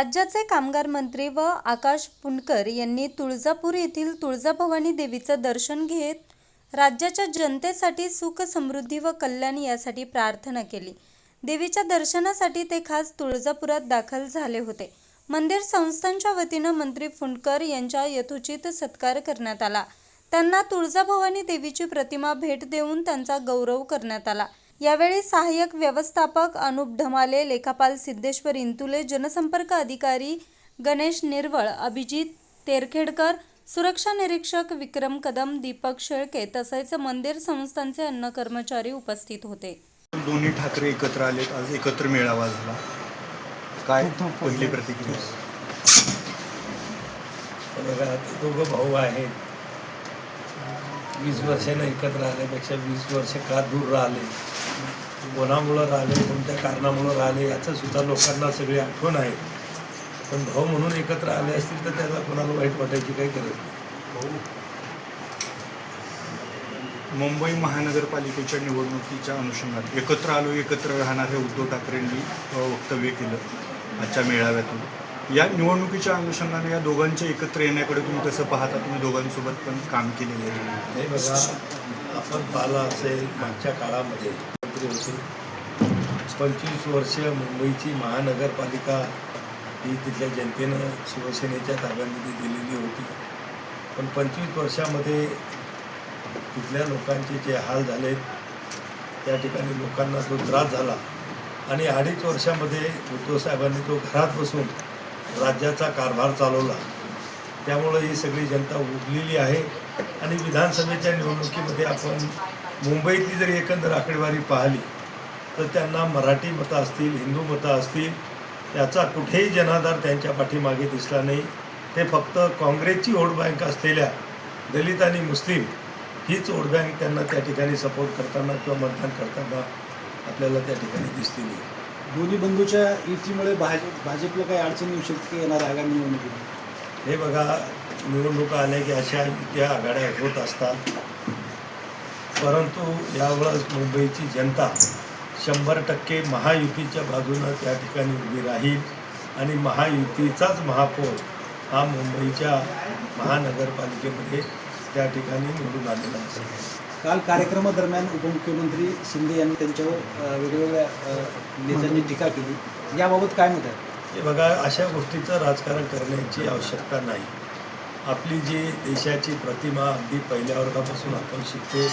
राज्याचे कामगार मंत्री व आकाश पुंडकर यांनी तुळजापूर येथील तुळजाभवानी देवीचं दर्शन घेत राज्याच्या जनतेसाठी सुख समृद्धी व कल्याण यासाठी प्रार्थना केली. देवीच्या दर्शनासाठी ते खास तुळजापुरात दाखल झाले होते. मंदिर संस्थांच्या वतीनं मंत्री फुंडकर यांच्या यथोचित सत्कार करण्यात आला. त्यांना तुळजाभवानी देवीची प्रतिमा भेट देऊन त्यांचा गौरव करण्यात आला. यावेळी सहाय्यक व्यवस्थापक अनुप ढमाले लेखापाल सिद्धेश्वर इंतुले जनसंपर्क अधिकारी गणेश निर्वळ अभिजित तेरखेडकर सुरक्षा निरीक्षक विक्रम कदम दीपक शेळके तसेच मंदिर संस्थांचे अन्न कर्मचारी उपस्थित होते. दोन्ही ठाकरे एकत्र आलेत. आज एकत्र मेळावा झाला. काय पहिली प्रतिक्रिया? बघा ते दोघं भाऊ आहेत. वीस वर्षानं एकत्र आल्यापेक्षा वीस वर्ष का दूर राहिले? कोणामुळं राहिले कोणत्या कारणामुळं राहिले याचं सुद्धा लोकांना सगळी आठवण आहे. पण भाऊ म्हणून एकत्र आले असतील तर त्याला कोणाला वाईट वाटायची काही गरज नाही. मुंबई महानगरपालिकेच्या निवडणुकीच्या अनुषंगात एकत्र आलो एकत्र राहणार हे उद्धव ठाकरेंनी वक्तव्य केलं आजच्या मेळाव्यातून. या निवडणुकीच्या अनुषंगाने या दोघांच्या एकत्र येण्याकडे तुम्ही कसं पाहता? तुम्ही दोघांसोबत पण काम केलेलं आहे. हे बघा आपण पाहिलं असेल मागच्या काळामध्ये मंत्री होते. पंचवीस वर्ष मुंबईची महानगरपालिका ही तिथल्या जनतेनं शिवसेनेच्या ताब्यामध्ये दिलेली होती. पण पंचवीस वर्षामध्ये तिथल्या लोकांचे जे हाल झालेत त्या ठिकाणी लोकांना जो त्रास झाला. आणि अडीच वर्षामध्ये उद्धवसाहेबांनी तो जो घरात बसून राज्याचा कारभार चालवला. त्यामुळं ही सगळी जनता उरलेली आहे. आणि विधानसभेच्या निवडणुकीमध्ये आपण मुंबईतली जरी एकंदर आकडेवारी पाहिली तर त्यांना मराठी मतं असतील हिंदू मतं असतील याचा कुठेही जनाधार त्यांच्या पाठीमागे दिसला नाही. ते फक्त काँग्रेसची वोट बँक असलेल्या दलित आणि मुस्लिम हीच वोट बँक त्यांना त्या ठिकाणी सपोर्ट करताना किंवा मतदान करताना आपल्याला त्या ठिकाणी दिसलेली आहे दोन्ही बंधूच्या युतीमुळे भाजप भाजपला काही अडचण येऊ शकते येणार आगामी निवडणुकीत? हे बघा निवडणुका आल्या की अशा त्या आघाड्या होत असतात. परंतु यावेळेस मुंबईची जनता शंभर टक्के महायुतीच्या बाजूनं त्या ठिकाणी उभी राहील आणि महायुतीचाच महापौर हा मुंबईच्या महानगरपालिकेमध्ये त्या ठिकाणी निवडून आलेला असेल. काल कार्यक्रमादरम्यान उपमुख्यमंत्री शिंदे यांनी त्यांच्यावर वेगवेगळ्या नेत्यांनी टीका केली. याबाबत काय आहे? हे बघा अशा गोष्टीचं राजकारण करण्याची आवश्यकता नाही. आपली जी देशाची प्रतिमा अगदी पहिल्या वर्गापासून आपण शिकतो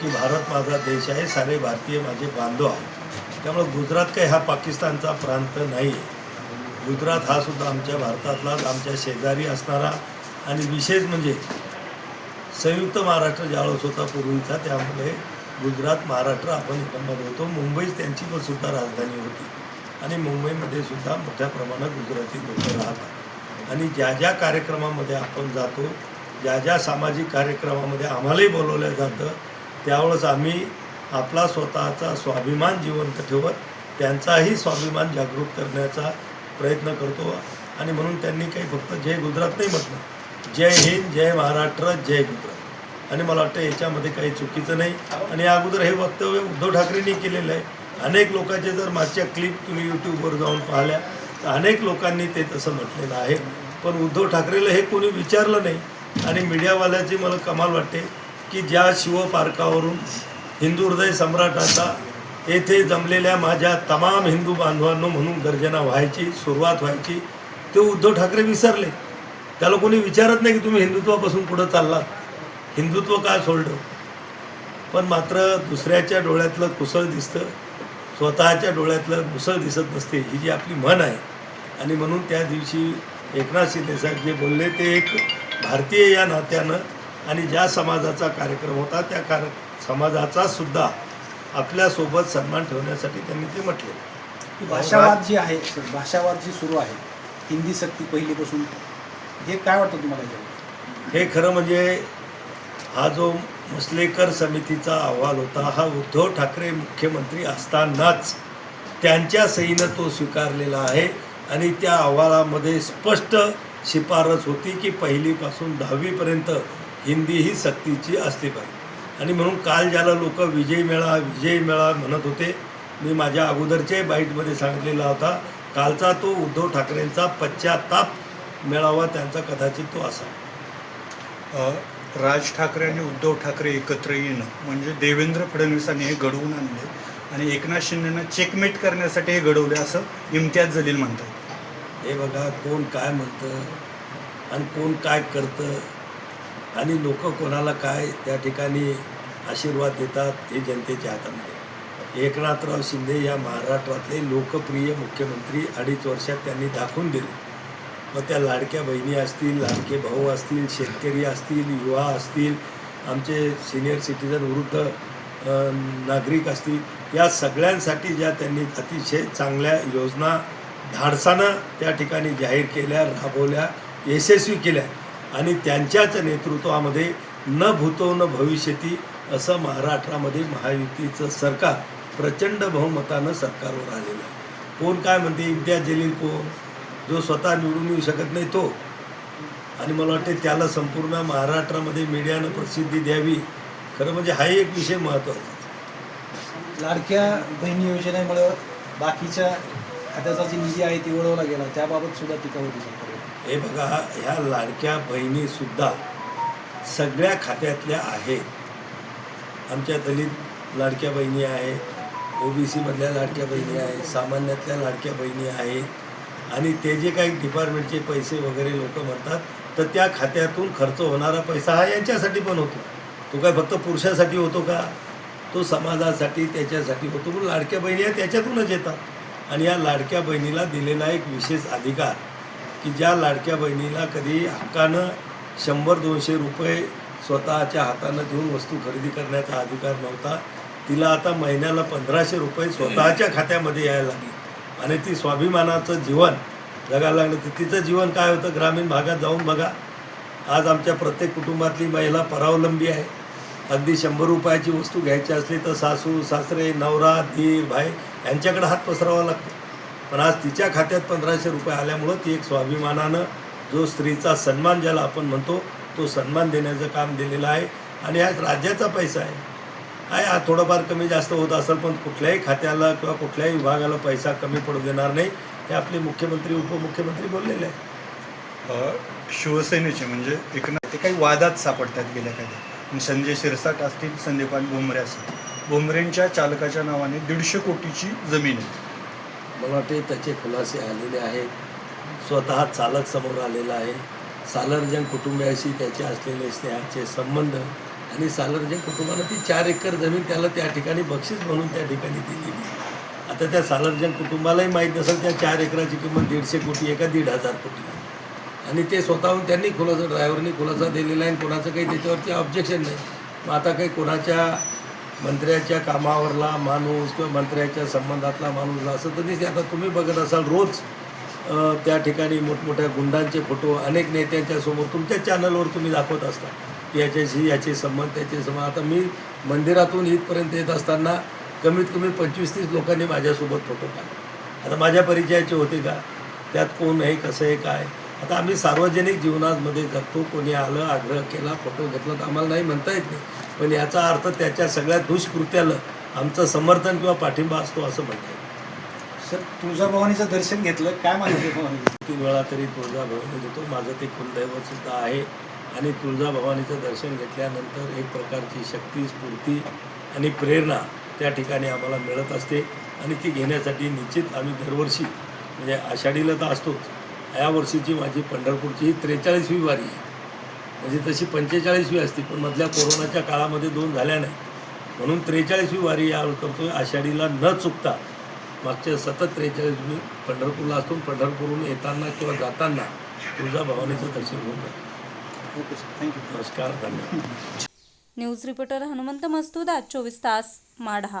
की भारत माझा देश आहे सारे भारतीय माझे बांधव आहे त्यामुळं गुजरात काही हा पाकिस्तानचा प्रांत नाही. गुजरात हा सुद्धा आमच्या भारतातलाच आमच्या शेजारी असणारा आणि विशेष म्हणजे संयुक्त महाराष्ट्र ज्यावेळेस होता पूर्वीचा त्यामुळे गुजरात महाराष्ट्र आपण एकमध्ये होतो. मुंबईच त्यांची पण सुद्धा राजधानी होती. आणि मुंबईमध्ये सुद्धा मोठ्या प्रमाणात गुजराती लोक राहतात. आणि ज्या ज्या कार्यक्रमामध्ये आपण जातो ज्या ज्या सामाजिक कार्यक्रमामध्ये आम्हालाही बोलवलं जातं त्यावेळेस आम्ही आपला स्वतःचा स्वाभिमान जिवंत ठेवत त्यांचाही स्वाभिमान जागृत करण्याचा प्रयत्न करतो. आणि म्हणून त्यांनी काही फक्त जय गुजरात नाही म्हटलं जय हिंद जय महाराष्ट्र जय गुजरात. आणि मला वाटतं याच्यामध्ये काही चुकीचं नाही. आणि अगोदर हे वक्तव्य उद्धव ठाकरेंनी केलेलं आहे. अनेक लोकांचे जर मागच्या क्लिप तुम्ही यूट्यूबवर जाऊन पाहिल्या अनेक लोकांनी ते तसं म्हटलेलं आहे. पण उद्धव ठाकरेला हे कोणी विचारलं नाही. आणि मीडियावाल्याची मला कमाल वाटते की ज्या शिवपार्कावरून हिंदू हृदय सम्राटाचा येथे जमलेल्या माझ्या तमाम हिंदू बांधवांनो म्हणून गर्जना व्हायची सुरुवात व्हायची ते उद्धव ठाकरे विसरले. त्याला कोणी विचारत नाही की तुम्ही हिंदुत्वापासून पुढं चाललात. हिंदुत्व का सोडलं? पण मात्र दुसऱ्याच्या डोळ्यातलं कुसळ दिसतं स्वतःच्या डोळ्यातलं कुसळ दिसत नसते ही जी आपली म्हण आहे आणि म्हणून त्या दिवशी एकनाथ शिंदे साहेब जे बोलले ते एक भारतीय या नात्यानं आणि ज्या समाजाचा कार्यक्रम होता त्या कार समाजाचा सुद्धा आपल्यासोबत सन्मान ठेवण्यासाठी त्यांनी ते म्हटले. भाषावाद जी आहे भाषावाद जी सुरू आहे हिंदी सक्ती पहिलीपासून हे काय वाटतं तुम्हाला हे खरं म्हणजे हा जो मसलेकर समितीचा अहवाल होता हा उद्धव ठाकरे मुख्यमंत्री असतानाच त्यांच्या सहीनं तो स्वीकारलेला आहे. आणि त्या अहवालामध्ये स्पष्ट शिफारस होती की पहिलीपासून दहावीपर्यंत हिंदी ही सक्तीची असली पाहिजे. आणि म्हणून काल ज्याला लोक विजय मेळा विजय मेळा म्हणत होते मी माझ्या अगोदरच्याही बाईटमध्ये सांगितलेला होता कालचा तो उद्धव ठाकरेंचा पश्चाताप मेळावा त्यांचा कदाचित तो असा. राज ठाकरे आणि उद्धव ठाकरे एकत्र येणं म्हणजे देवेंद्र फडणवीसांनी हे घडवून आणले आणि एकनाथ शिंदेना चेकमेट करण्यासाठी हे घडवले असं इम्तियाज जलील म्हणतात. हे बघा कोण काय म्हणतं आणि कोण काय करतं. आणि लोक कोणाला काय त्या ठिकाणी आशीर्वाद देतात हे जनतेच्या हातामध्ये. एकनाथराव शिंदे या महाराष्ट्रातले लोकप्रिय मुख्यमंत्री अडीच वर्षात त्यांनी दाखवून दिले. मग त्या लाडक्या बहिणी असतील लाडके भाऊ असतील शेतकरी असतील युवा असतील आमचे सिनियर सिटीजन वृद्ध नागरिक असतील या सगळ्यांसाठी ज्या त्यांनी अतिशय चांगल्या योजना धाडसानं त्या ठिकाणी जाहीर केल्या राबवल्या यशस्वी केल्या आणि त्यांच्याच नेतृत्वामध्ये न भूतो न भविष्यती असं महाराष्ट्रामध्ये महायुतीचं सरकार प्रचंड बहुमतानं सरकारवर आलेलं आहे. कोण काय म्हणते इम्तियाज जलील कोण? जो स्वतः निवडून येऊ शकत नाही तो. आणि मला वाटते त्याला संपूर्ण महाराष्ट्रामध्ये मीडियानं प्रसिद्धी द्यावी. खरं म्हणजे हाही एक विषय महत्त्वाचा लाडक्या बहिणी योजनेमुळं बाकीच्या खात्याचा जी निधी आहे ती वळवला गेला. त्याबाबत सुद्धा टीका होती हे बघा ह्या लाडक्या बहिणीसुद्धा सगळ्या खात्यातल्या आहेत. आमच्या दलित लाडक्या बहिणी आहेत ओबीसीमधल्या लाडक्या बहिणी आहेत सामान्यातल्या लाडक्या बहिणी आहेत. आणि ते जे काही डिपार्टमेंटचे पैसे वगैरे लोक म्हणतात तर त्या खात्यातून खर्च होणारा पैसा हा यांच्यासाठी पण होतो. तो काय फक्त पुरुषासाठी होतो का? तो समाजासाठी त्याच्यासाठी होतो. पण लाडक्या बहिणी त्याच्यातूनच येतात. आणि या लाडक्या बहिणीला दिलेला एक विशेष अधिकार की ज्या लाडक्या बहिणीला कधी हक्कानं शंभर दोनशे रुपये स्वतःच्या हातानं देऊन वस्तू खरेदी करण्याचा अधिकार नव्हता तिला आता महिन्याला पंधराशे रुपये स्वतःच्या खात्यामध्ये यायला लागले. आणि ती स्वाभिमानाचं जीवन जगायला लागलं. तर तिचं जीवन काय होतं? ग्रामीण भागात जाऊन बघा. आज आमच्या प्रत्येक कुटुंबातली महिला परावलंबी आहे. अगदी शंभर रुपयाची वस्तू घ्यायची असली तर सासू सासरे नवरा धीर भाई यांच्याकडे हात पसरावा लागतो. पण आज तिच्या खात्यात पंधराशे रुपये आल्यामुळं ती एक स्वाभिमानानं जो स्त्रीचा सन्मान ज्याला आपण म्हणतो तो सन्मान देण्याचं काम दिलेलं आहे आणि हा राज्याचा पैसा आहे. आहे हा थोडंफार कमी जास्त होत असेल पण कुठल्याही खात्याला किंवा कुठल्याही विभागाला पैसा कमी पडू देणार नाही हे आपले मुख्यमंत्री उपमुख्यमंत्री बोललेले आहे शिवसेनेचे म्हणजे एकनाथ ते काही वादात सापडतात गेल्या काही संजय शिरसाट असतील संदीपान भुमरे असतील. भुमरेंच्या चालकाच्या नावाने दीडशे कोटीची जमीन आहे. मला वाटते त्याचे खुलासे आलेले आहेत. स्वतः चालक समोर आलेला आहे. सालरजंग कुटुंबियाशी त्याचे असलेले स्नेहाचे संबंध आणि सालर्जन कुटुंबाला ती चार एकर जमीन त्याला त्या ठिकाणी बक्षीस म्हणून त्या ठिकाणी दिलेली आता त्या सालर्जन कुटुंबालाही माहीत नसेल त्या चार एकराची किंमत दीडशे कोटी एका दीड हजार कोटी. आहे. आणि ते स्वतःहून त्यांनी खुलासा ड्रायव्हरनी खुलासा दिलेला आहे आणि कोणाचं काही त्याच्यावरती ऑब्जेक्शन नाही. मग आता काही कोणाच्या मंत्र्याच्या कामावरला माणूस किंवा मंत्र्याच्या संबंधातला माणूस असं तर नाही आता तुम्ही बघत असाल रोज त्या ठिकाणी मोठमोठ्या गुंडांचे फोटो अनेक नेत्यांच्या समोर तुमच्या चॅनलवर तुम्ही दाखवत असता. की याच्याशी याचे संबंध त्याचे संबंध. आता मी मंदिरातून इथपर्यंत येत असताना कमीत कमी पंचवीस तीस लोकांनी माझ्यासोबत फोटो काढले. आता माझ्या परिचयाचे होते का? त्यात कोण आहे कसं आहे काय? आता आम्ही सार्वजनिक जीवनामध्ये जगतो कोणी आलं आग्रह केला फोटो घेतला तर आम्हाला नाही म्हणता येत नाही. पण याचा अर्थ त्याच्या सगळ्या दुष्कृत्याला आमचं समर्थन किंवा पाठिंबा असतो असं म्हणता येईल. सर तुळजाभवानीचं दर्शन घेतलं काय माहिती भवानी? तीन वेळा तरी तुळजाभवानी घेतो माझं ते कुलदैवतसुद्धा आहे. आणि तुळजाभवानीचं दर्शन घेतल्यानंतर एक प्रकारची शक्ती स्फूर्ती आणि प्रेरणा त्या ठिकाणी आम्हाला मिळत असते. आणि ती घेण्यासाठी निश्चित आम्ही दरवर्षी म्हणजे आषाढीला तर असतोच या वर्षीची माझी पंढरपूरची ही त्रेचाळीसवी वारी आहे. म्हणजे तशी पंचेचाळीसवी असती पण मधल्या कोरोनाच्या काळामध्ये दोन झाल्या नाही म्हणून त्रेचाळीसवी वारी यावेळी करतोय आषाढीला न चुकता. मागच्या सतत त्रेचाळीस मी पंढरपूरला असतो पंढरपूरहून येताना किंवा जाताना तुळजाभवानीचं दर्शन घेऊन जातो. ओके सर थँक्यू नमस्कार धन्यवाद. न्यूज रिपोर्टर हनुमंत मस्तूद आज चोवीस तास माढा.